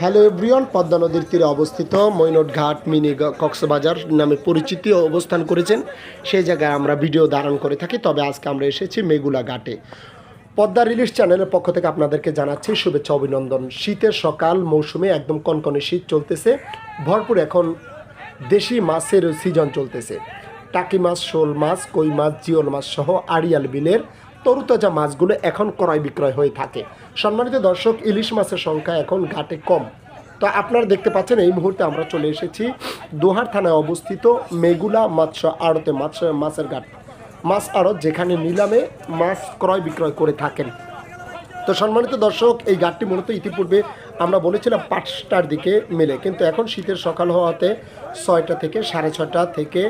Hello everyone, Padma নদীর তীরে অবস্থিত মৈনট ঘাট মিনি কক্সবাজার নামে পরিচিতি অবস্থান করেছেন। সেই জায়গায় আমরা ভিডিও ধারণ করে থাকি। তবে আজকে আমরা এসেছি মেগুলা ঘাটে। পদ্মা রিলিজ চ্যানেলের পক্ষ থেকে আপনাদেরকে জানাচ্ছি শুভেচ্ছা, অভিনন্দন। শীতের সকাল, মৌসুমে একদম কনকনে শীত চলতেছে। ভরপুর এখন দেশি মাছের সিজন চলতেছে। টাকি মাছ, শোল মাছ, কই মাছ, জিওল মাছ সহ আড়িয়াল বিলের তরুতাজা মাছগুলো এখন ক্রয় বিক্রয় হয়ে থাকে। সম্মানিত দর্শক, ইলিশ মাছের সংখ্যা এখন ঘাটে কম। তো আপনারা দেখতে পাচ্ছেন, এই মুহূর্তে আমরা চলে এসেছি দোহার থানায় অবস্থিত মেগুলা মৎস্য আড়তে মাছ, মাছের ঘাট। মাছ আড়ত যেখানে নিলামে মাছ ক্রয় বিক্রয় করে থাকেন। তো সম্মানিত দর্শক, এই ঘাটটি মূলত ইতিপূর্বে আমরা বলেছিলাম পাঁচটার দিকে মেলে। কিন্তু এখন শীতের সকাল হওয়াতে ছয়টা থেকে সাড়ে ছটা থেকে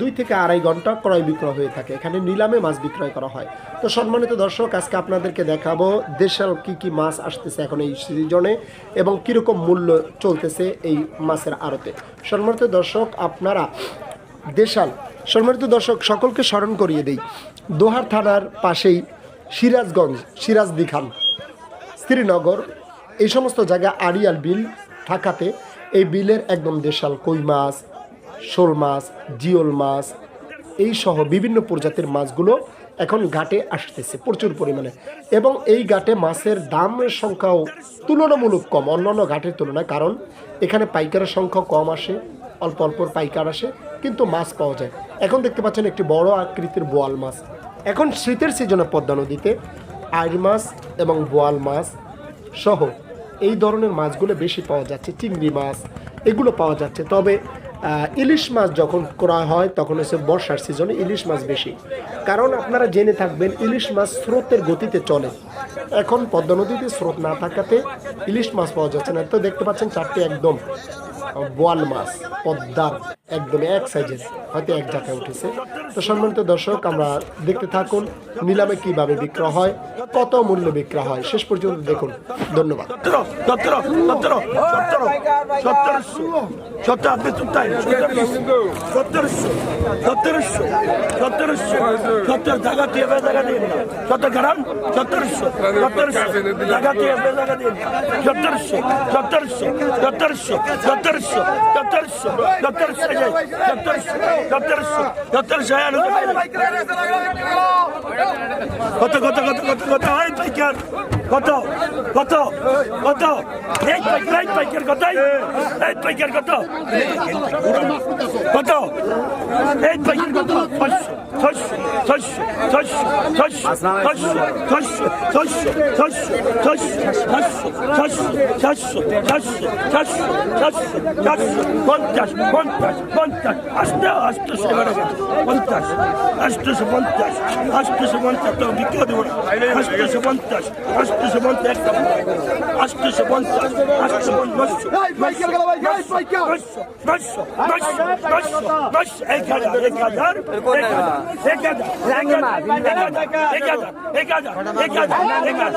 দুই থেকে আড়াই ঘণ্টা ক্রয় বিক্রয় হয়ে থাকে। এখানে নিলামে মাছ বিক্রয় করা হয়। তো সম্মানিত দর্শক, আজকে আপনাদেরকে দেখাবো দেশাল কি কি মাছ আসতেছে এখন এই সিজনে এবং কীরকম মূল্য চলতেছে এই মাছের আড়তে। সম্মানিত দর্শক, আপনারা দেশাল, সম্মানিত দর্শক, সকলকে স্মরণ করিয়ে দেই। দোহার থানার পাশেই সিরাজগঞ্জ সিরাজদি খান শ্রীনগর, এই সমস্ত জায়গা আড়িয়াল বিল থাকাতে এই বিলের একদম দেশাল কই মাছ শোল মাছ, জিওল মাছ, এই সহ বিভিন্ন প্রজাতির মাছগুলো এখন ঘাটে আসতেছে প্রচুর পরিমাণে। এবং এই ঘাটে মাছের দামের সংখ্যাও তুলনামূলক কম, অন্যান্য ঘাটের তুলনায়, কারণ এখানে পাইকারের সংখ্যা কম আসে, অল্প অল্প পাইকার আসে, কিন্তু মাছ পাওয়া যায়। এখন দেখতে পাচ্ছেন একটি বড় আকৃতির বোয়াল মাছ। এখন শীতের সিজনে পদ্মা নদীতে আইর মাছ এবং বোয়াল মাছ সহ এই ধরনের মাছগুলো বেশি পাওয়া যাচ্ছে, চিংড়ি মাছ, এগুলো পাওয়া যাচ্ছে। তবে ইলিশ মাছ যখন করা হয়, তখন হচ্ছে বর্ষার সিজনে ইলিশ মাছ বেশি। কারণ আপনারা জেনে থাকবেন, ইলিশ মাছ স্রোতের গতিতে চলে। এখন পদ্মা নদীতে স্রোত না থাকাতে ইলিশ মাছ পাওয়া যাচ্ছে না। তো দেখতে পাচ্ছেন চারটে একদম বোয়াল মাছ, পদ্মার একদম এক সাইজের হয়তো এক জায়গায় উঠেছে তো সম্মানিত দর্শক আমরা দেখতে থাকুন নিলামে কীভাবে বিক্রয় হয় কত মূল্য বিক্রয় হয় শেষ পর্যন্ত দেখুন ধন্যবাদ সতেরো সতেরো সতেরো সতেরো সতেরোশো সতেরোশো সতেরোশো সতেরোশো সতেরোশো সতেরোশো জায়গা দিয়ে বে জায়গা দিন সতেরোশো সতেরোশো সতেরোশো সতেরোশো সতেরোশো সতেরোশো সতেরোশো সতেরোশো সতেরোশো কত কত কত কত কত হয় পাইকার কত কত কত এই পাইকার এই পাইকার কত এই পাইকার কত কত এই পাইকার কত ছশো ছশো ছশো ছশো ছশো ছশো ছশো ছশো ছশো ছশো ছশো ছশো ছশো ছশো ছশো পঞ্চাশ পঞ্চাশ পঞ্চাশ আস্তে সেবারে পঞ্চাশ আষ্টশো পঞ্চাশ আষ্টশো পঞ্চাশ তো বিক্রি দেবো আষ্টশো পঞ্চাশ আষ্টশো পঞ্চাশ আষ্টশো পঞ্চাশ আষ্টশো পঞ্চাশ এক হাজার এক হাজার এক হাজার এক হাজার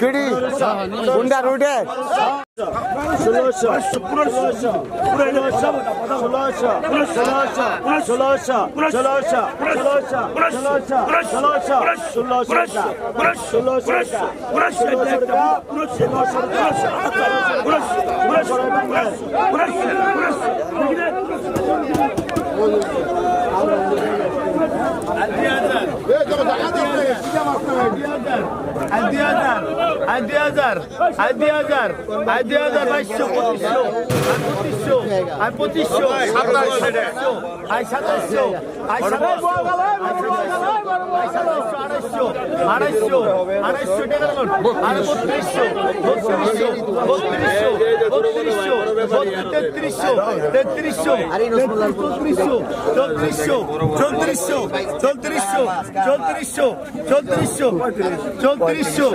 পিডি গুন্ডা রুটে ষোলোশো ষোলোশো ষোলোশো ষোলোশো ষোলোশো আদি হাজার আদি হাজার আদি হাজার আদি দুই হাজার বাইশশো পঁচিশশো আয় পঁচিশশো আয় পঁচিশশো আয় সাতাশশো আয় সাতাশশো আড়াইশো আড়াইশো আড়াইশো টাকা আর বত্রিশশো বত্রিশশো বত্রিশশো বত্রিশশো তেত্রিশশো তেত্রিশশো চৌত্রিশশো চৌত্রিশশো চৌত্রিশশো চৌত্রিশশো চৌত্রিশশো চৌত্রিশশো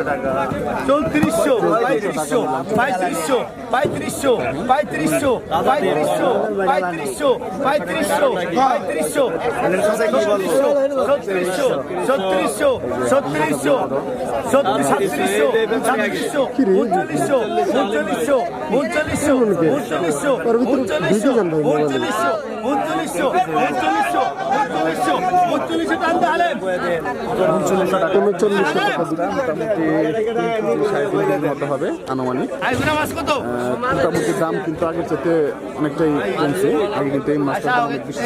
চৌত্রিশশো, পঁয়ত্রিশশো পঁয়ত্রিশশো পঁয়ত্রিশশো পঁয়ত্রিশশো পঁয়ত্রিশশো পঁয়ত্রিশশো পঁয়ত্রিশশো পঁয়ত্রিশশো ছত্রিশশো ছত্রিশশো ছত্রিশশো সাতত্রিশশো সাতত্রিশশো, উনচল্লিশশো উনচল্লিশশো উনচল্লিশশো ওর ভিতরে ভিডিও জান ভাই উনচল্লিশশো মোটামুটি সাড়ে তিন কেজির মোটামুটি দাম কিন্তু আগের চাইতে অনেকটাই কমছে। আগে কিন্তু এই মাছটা অনেক বেশি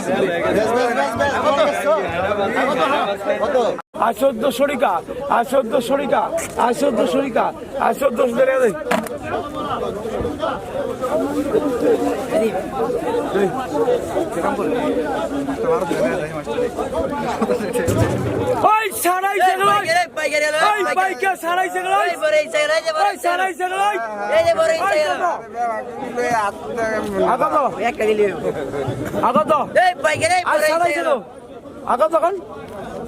আশ্চর্য শরিকা আশ্চর্য শরিকা আশ্চর্য শরিকা আশ্চর্য বেড়ে দেয় ওই সারাই সেগুলাই ওই বাইকে সারাই সেগুলাই ওই সারাই সেগুলাই এই যে বড় আগত। আগত। এই বাইকে সারাই সেগুলাই আগত তখন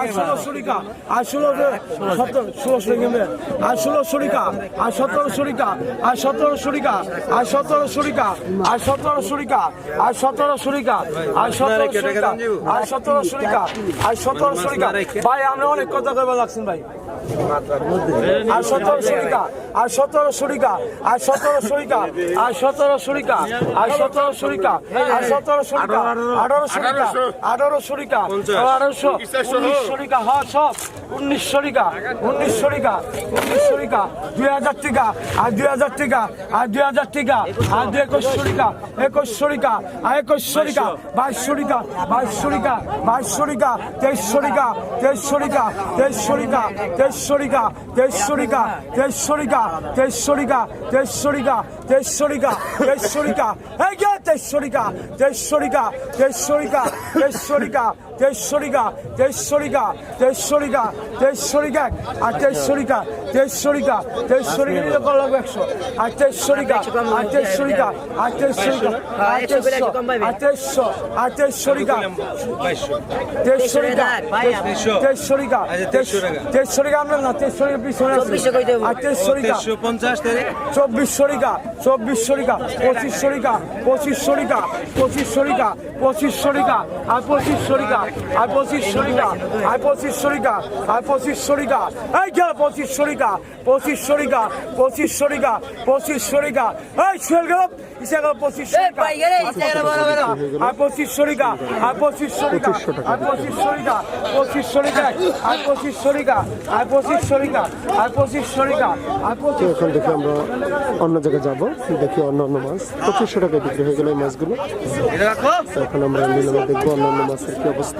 আর ষোলো শরিকা আর ষোলো সতেরো ষোলো শরিকা আর ষোলো শরিকা আর সতেরো শরিকা আর সতেরো শরিকা আর সতেরো শরিকা আর সতেরো শরিকা আর সতেরো শরিকা আর সতেরো শরিকা আর সতেরো শরিকা আর সতেরো শরিকা ভাই আমরা অনেক কথা করব লাগছেন ভাই আর সতেরো শরিকা আর সতেরো শরিকা আর সতেরো শরিকা আর সতেরো শরিকা আর সতেরো শরিকা আর সতেরো শরিকা আঠারো শরিকা আঠারো শরিকা আঠারোশো উনিশ শরিকা হ্যাঁ সব উনিশ শরিকা উনিশ শরিকা উনিশ শরিকা দুই হাজার টাকা আর দুই হাজার টাকা আর দুই হাজার টাকা আর দুই একুশ শরিকা একুশ শরিকা আর একুশ শরিকা বাইশ শরিকা বাইশ শরিকা বাইশ শরিকা তেইশ শরিকা তেইশ শরিকা তেইশ শরিকা তেইশ তেশ্বরিকা তেশ্বরিকা তেশ্বরিকা তেশ্বরিকা তেশ্বরিকা তেশ্বরিকা তেশ্বরিকা এই তেশ্বরিকা তেশ্বরিকা তেশ্বরিকা তেশ্বরিকা তেইশরিকা তেইশরিকা তেইশরিকা তেইশরিকা আর তেইশরিকা তেইশরিকা তেইশরিকা নিলে কল লাগবে একশো। আর তেইশরিকা আর তেইশরিকা আর তেইশরিকা আর তেইশশো আর তেইশশো আর তেইশরিকা তেইশরিকা তেইশরিকা তেইশরিকা আমরা না তেইশরিকা পিছনে আছে। আর তেইশরিকা চব্বিশ শরিকা চব্বিশ শরিকা পঁচিশ শরিকা পঁচিশ শরিকা পঁচিশ শরিকা পঁচিশ শরিকা আর পঁচিশ শরিকা আর পঁচিশ শরিকা আর পঁচিশ শরিকা আর পঁচিশ শরিকা এই গেল পঁচিশ শরিকা পঁচিশ শরিকা পঁচিশ শরিকা পঁচিশ শরিকা এই শুয়ে গেল ইসে গেল পঁচিশ পঁচিশ শরিকা পঁচিশ শরিকা পঁচিশ শরিকা পঁচিশ শরিকা পঁচিশ শরিকা পঁচিশ শরিকা পঁচিশ শরিকা এখন দেখি আমরা অন্য জায়গায় যাব দেখি অন্য অন্য মাছ পঁচিশশো টাকায় বিক্রি হয়ে গেল এই মাছগুলো এখন আমরা নিলামে দেখব অন্যান্য মাছের কি অবস্থা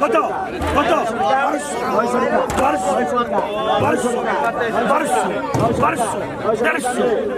কত কত কত Barso, Barso, Barso, Barso, Barso,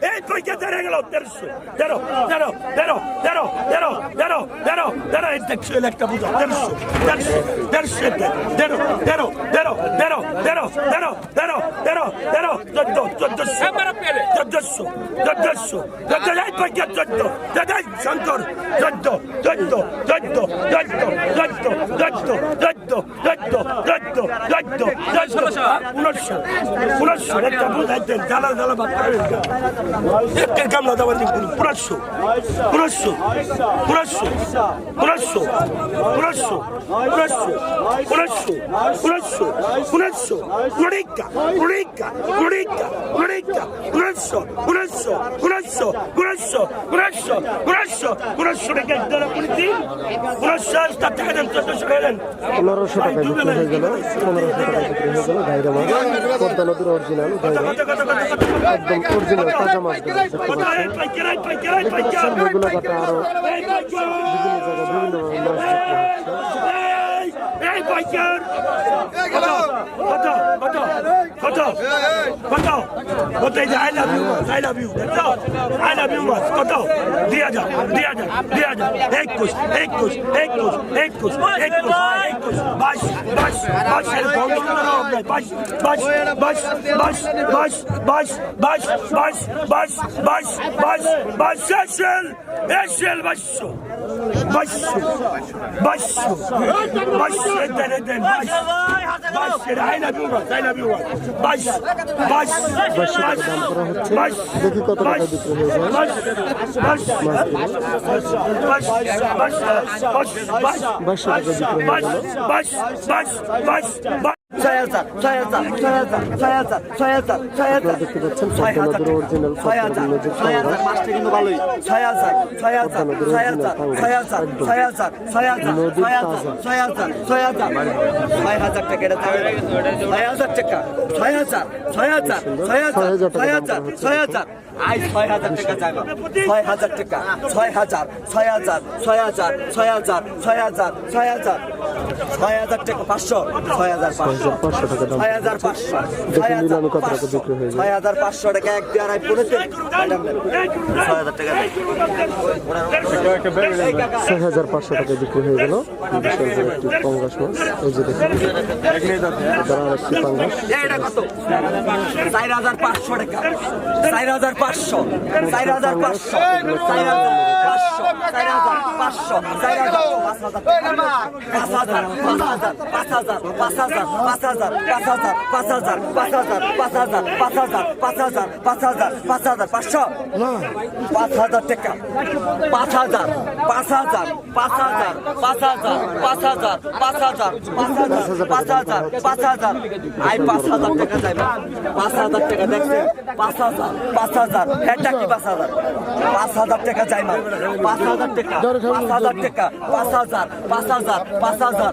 গেলাই এই পয়সা তেরে গেলাই এই পয়সা তেরে গেল তেরোশো তেরো তেরো তেরো তেরো তেরো তেরো তেরো তেরো এই দেখছ একটা বুঝো তেরোশো তেরোশো তেরোশো তেরো তেরো তেরো তেরো তেরো তেরো তেরো তেরো তেরো চোদ্দ চোদ্দশো চোদ্দশো চোদ্দশো চোদ্দ এই পয়সা চোদ্দ দাদাই শঙ্কর চোদ্দ চোদ্দ চোদ্দ চোদ্দ চোদ্দ চোদ্দ চোদ্দ চোদ্দ চোদ্দ চোদ্দ চোদ্দ উনিশশো উনিশশো একটা বুঝাইতে জ্বালা জ্বালা ভাত একটা গামলা দেওয়ার দিন পুরাশো পুরাশো পুরাশো পুরাশো পুরাশো পুরাশো পুরাশো পুরাশো পুরাশো পুরিকা পুরিকা পুরিকা পুরিকা পুরাশো পুরাশো পুরাশো পুরাশো পুরাশো পুরাশো পুরাশো টাকা ধরা পুরিতি পুরাশো তার টাকা দেন চোদ্দশো টাকা দেন টাকা বিক্রি হয়ে গেল, পনেরোশো টাকা বিক্রি হয়ে গেল গাইরা মাছ পদ্মা নদীর অরিজিনাল গাইরা একদম অরিজিনাল কাটা মাছগুলো দেখতে পাচ্ছেন এগুলো কাটা এই এই I love you I love you I love you মাস কত দুই হাজার দুই হাজার দুই হাজার একুশ একুশ একুশ একুশ একুশ একুশ বাইশ বাইশ আপনার বাইশ বাইশ বাইশ বাইশ বাইশ বাইশ বাইশ বাইশ বাইশ বাইশ বাইশ বাইশ এসেল এসেল বাইশশো বাইশশো বাইশশো বাইশশো দেন বাইশ বাইশের আই লাভ ইউ মাস আই লাভ ইউ বাইশ বাইশ বাইশ বাইশ দেখি কত টাকা বিক্রি হয়ে যায় বাইশ বাইশ বাইশ বাইশ বাইশ বাইশ বাইশশো টাকা বিক্রি হয়ে বাইশ ছয় হাজার ছয় হাজার ছয় হাজার ছয় হাজার ছয় হাজার ছয় হাজার দেখতে পাচ্ছেন ছয় হাজার ছয় হাজার ছয় হাজার মাছটা কিন্তু ভালোই। ছয় হাজার ছয় হাজার ছয় হাজার ছয় হাজার ছয় হাজার ছয় হাজার ছয় হাজার ছয় হাজার ছয় হাজার ছয় হাজার টাকা এটা ছয় হাজার টাকা। ছয় হাজার ছয় হাজার ছয় হাজার ছয় হাজার ছয় হাজার আই ছয় হাজার। টাকা যাবে ছয় হাজার টাকা ছয় হাজার ছয় হাজার ছয় হাজার ছয় হাজার ছয় হাজার ছয় হাজার। ছয় হাজার টাকা পাঁচশো। ছয় হাজার পাঁচশো। পাঁচশো ছয় হাজার পাঁচশো। বিক্রি হয়ে যায় ছয় হাজার পাঁচশো টাকা এক দিয়ে আড়াই পড়েছে। ছয় হাজার টাকা ছয় হাজার পাঁচশো টাকা বিক্রি হয়ে গেল। বিশাল বড় একটি পঙ্গাস মাছ। এই যে দেখুন। তারা আরেকটি পাঙ্গাস। চার হাজার পাঁচশো টাকা। চার হাজার পাঁচশো। চার হাজার পাঁচশো। চার হাজার পাঁচশো। চার হাজার পাঁচশো। চার হাজার পাঁচ হাজার। পাঁচ হাজার। পাঁচ হাজার পাঁচ হাজার পাঁচ হাজার পাঁচ হাজার পাঁচ হাজার পাঁচ হাজার পাঁচ হাজার পাঁচ হাজার পাঁচ হাজার পাঁচ হাজার পাঁচশো পাঁচ হাজার টাকা পাঁচ হাজার পাঁচ হাজার পাঁচ হাজার পাঁচ হাজার পাঁচ হাজার পাঁচ হাজার পাঁচ হাজার পাঁচ হাজার পাঁচ হাজার আই পাঁচ হাজার টাকা যাইবে পাঁচ হাজার টাকা দেখছেন পাঁচ হাজার পাঁচ হাজার এটা কি পাঁচ হাজার পাঁচ হাজার টাকা যাইমা পাঁচ হাজার টাকা পাঁচ হাজার টাকা পাঁচ হাজার পাঁচ হাজার পাঁচ হাজার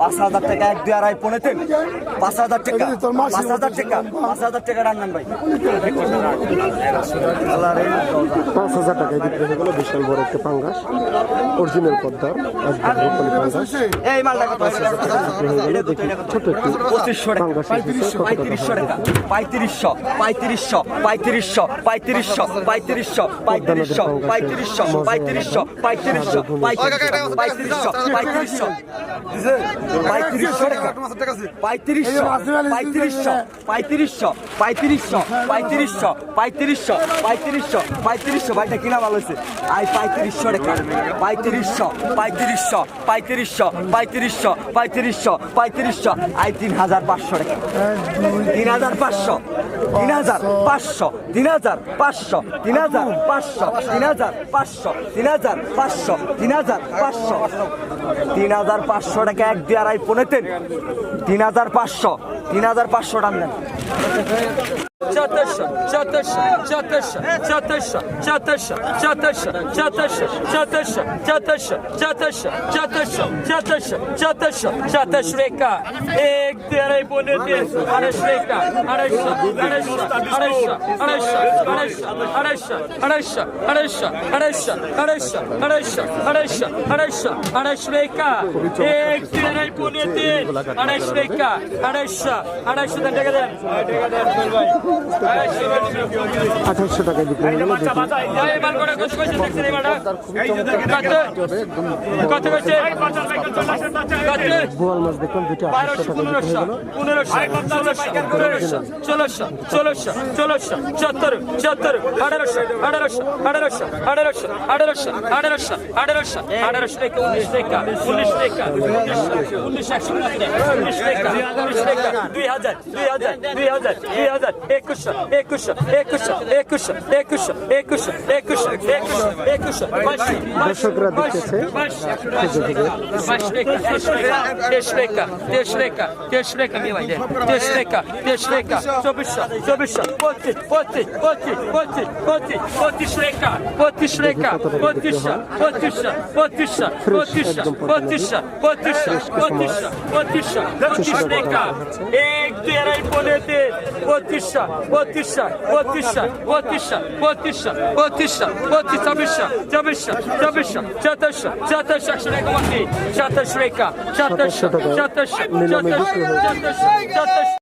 পাঁচ হাজার টাকা এক দুই আড়াই পনেরো তিন। পাঁচ হাজার টাকা পাঁচ হাজার টাকা পাঁচ হাজার টাকা রান্নান ভাই। পাঁচ হাজার টাকায় বিক্রি হয়ে গেল। বিশাল বড় একটি পাঙ্গাস। অরিজিনাল পদ্মার রূপালী পাঙ্গাস। এই মালটা কত? বিক্রি হয়ে গেল। দেখি ছোট একটি পঁচিশশো টাকা। এসেছে। টাকা পঁয়ত্রিশশো? পঁয়ত্রিশশো পঁয়ত্রিশশো পঁয়ত্রিশশো পঁয়ত্রিশশো পঁয়ত্রিশশো পঁয়ত্রিশশো পঁয়ত্রিশশো পঁয়ত্রিশশো পঁয়ত্রিশশো পঁয়ত্রিশশো পঁয়ত্রিশশো। পঁয়ত্রিশশো টাকা পঁয়ত্রিশশো পঁয়ত্রিশশো পঁয়ত্রিশশো পঁয়ত্রিশশো পঁয়ত্রিশশো পঁয়ত্রিশশো পঁয়ত্রিশশো পঁয়ত্রিশশো কিনা ভালো হয়েছে আই পঁয়ত্রিশশো টাকা পঁয়ত্রিশশো পঁয়ত্রিশশো পঁয়ত্রিশশো পঁয়ত্রিশশো পঁয়ত্রিশশো পঁয়ত্রিশশো আই তিন হাজার পাঁচশো টাকা তিন হাজার পাঁচশো তিন হাজার পাঁচশো তিন হাজার পাঁচশো তিন হাজার পাঁচশো তিন হাজার পাঁচশো তিন হাজার পাঁচশো তিন হাজার পাঁচশো তিন হাজার পাঁচশো টাকা এক দিয়ে আড়াই পনেরো তিন হাজার পাঁচশো। তিন হাজার পাঁচশো টান সাতাশশো সাতাশশো সাতাশশো সাতাশশো সাতাশশো সাতাশশো সাতাশশো সাতাশশো সাতাশশো সাতাশশো সাতাশ রেখা এক দেড়াই পনেরো তিন আড়াইশ রেখা আড়াইশো আড়াইশো আড়াইশো আড়াইশো আড়াইশো আড়াইশো আড়াইশো আড়াইশো আড়াইশো আড়াইশো আড়াইশো আড়াইশো আড়াইশো রেখা এক দেড়াই পনেরো তিন আড়াইশ রেখা আড়াইশো আড়াইশো দেন টাকা দেন আঠাশশো টাকায় বিক্রি কইছে কত বোয়াল মাছ দেখুন দুটি আঠাশশো টাকা বিক্রি হলো। পনেরোশো ষোলোশো ষোলোশো ষোলোশো সতেরো সতেরো আঠারোশো আঠারোশো আঠারোশো আঠারোশো আঠারোশো আঠারোশো আঠারোশো আঠারোশো রেখা উনিশ রেখা উনিশ রেখা উনিশ একশো উনিশ রেখা উনিশ রেখা দুই হাজার দুই হাজার দুই হাজার দুই হাজার একুশশো একুশশো একুশশো একুশশো একুশশো একুশশো একুশশো একুশশো একুশশো দর্শকরা দেখতেছে। বাইশ রেখা তেইশ রেখা তেইশ রেখা তেইশ রেখা তেইশ রেখা মেয়ে ভাই তেইশ রেখা তেইশ রেখা চব্বিশশো চব্বিশশো পঁচিশ পঁচিশ পঁচিশ পঁচিশ পঁচিশ পঁচিশ রেখা পঁচিশ রেখা পঁচিশশো পঁচিশশো পঁচিশশো পঁচিশশো পঁচিশশো পঁচিশশো পঁচিশশো পঁচিশশো পঁচিশ রেখা এক দুই আড়াই পনেরো তিন পঁচিশশো বত্রিশশো বত্রিশশো বত্রিশশো বত্রিশশো বত্রিশশো, বত্রিশ, ছাব্বিশশো ছাব্বিশশো ছাব্বিশশো, সাতাশশো সাতাশশো, একশো রেখা মাটি সাতাশশো রেখা সাতাশশো সাতাশশো সাতাশশো সাতাশশো সাতাশশো।